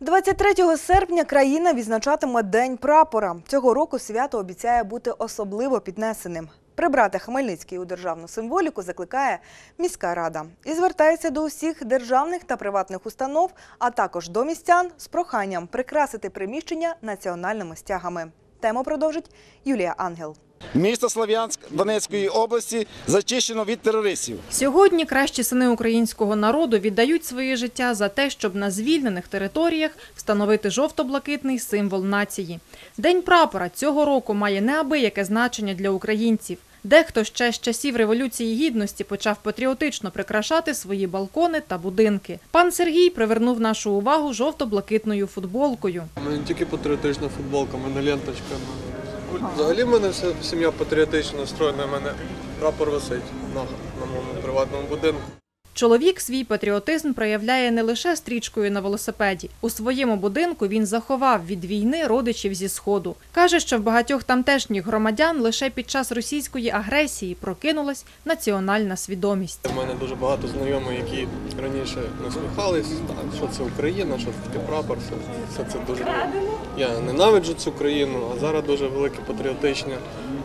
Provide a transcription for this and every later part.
23 серпня країна відзначатиме День прапора. Цього року свято обіцяє бути особливо піднесеним. Прибрати Хмельницький у державну символіку закликає міська рада і звертається до усіх державних та приватних установ, а також до містян з проханням прикрасити приміщення національними стягами. Тему продовжить Юлія Ангел. Місто Слов'янськ Донецької області зачищено від терористів. Сьогодні кращі сини українського народу віддають своє життя за те, щоб на звільнених територіях встановити жовто-блакитний символ нації. День прапора цього року має неабияке значення для українців. Дехто ще з часів Революції Гідності почав патріотично прикрашати свої балкони та будинки. Пан Сергій привернув нашу увагу жовто-блакитною футболкою. Мене не тільки патріотична футболка, у мене ленточка. Взагалі в мене вся сім'я патріотично настроєна, в мене прапор висить на, на моєму приватному будинку. Чоловік свій патріотизм проявляє не лише стрічкою на велосипеді. У своєму будинку він заховав від війни родичів зі сходу. Каже, що в багатьох тамтешніх громадян лише під час російської агресії прокинулась національна свідомість. У мене дуже багато знайомих, які раніше насміхались, «Та, що це Україна, що це прапор, все це дуже. Я ненавиджу цю країну, а зараз дуже велике патріотичне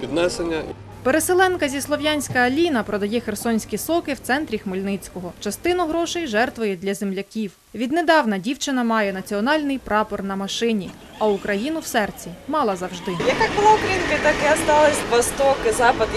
піднесення. Переселенка зі Слов'янська Аліна продає херсонські соки в центрі Хмельницького. Частину грошей жертвує для земляків. Віднедавна дівчина має національний прапор на машині, а Україну в серці мала завжди. Я була была украинкой, так і осталась. Восток і Запад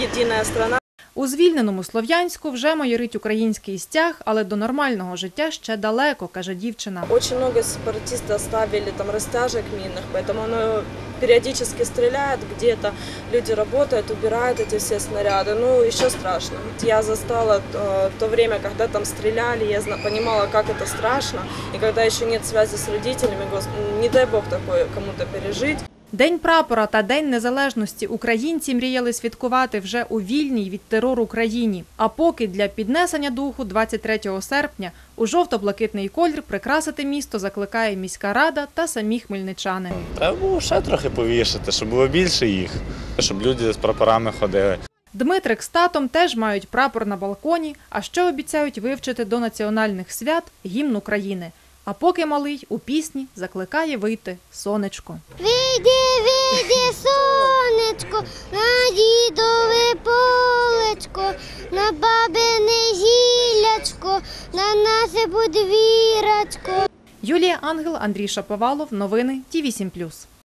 єдина страна. У звільненому Слов'янську вже майорить український стяг, але до нормального життя ще далеко, каже дівчина. Очень много сепаратистов оставили там растяжек минных, поэтому оно периодически стреляет где-то. Люди работают, убирают эти все снаряды. Ну, еще страшно. Я застала э, то время, когда там стреляли, я зна- понимала, как это страшно. И когда еще нет связи с родителями, гос- не дай бог такое кому-то пережить. День прапора та День незалежності українці мріяли святкувати вже у вільній від терору країні. А поки для піднесення духу 23 серпня у жовто-блакитний колір прикрасити місто закликає міська рада та самі хмельничани. Треба було ще трохи повішати, щоб було більше їх, щоб люди з прапорами ходили. Дмитрик з татом теж мають прапор на балконі, а ще обіцяють вивчити до національних свят гімн України. А поки малий у пісні закликає вийти сонечко. Вийди, вийди, сонечко, на дідове полечко, на бабине гілячко, на наше подвірочко. Юлія Ангел, Андрій Шаповалов. Новини Ті 8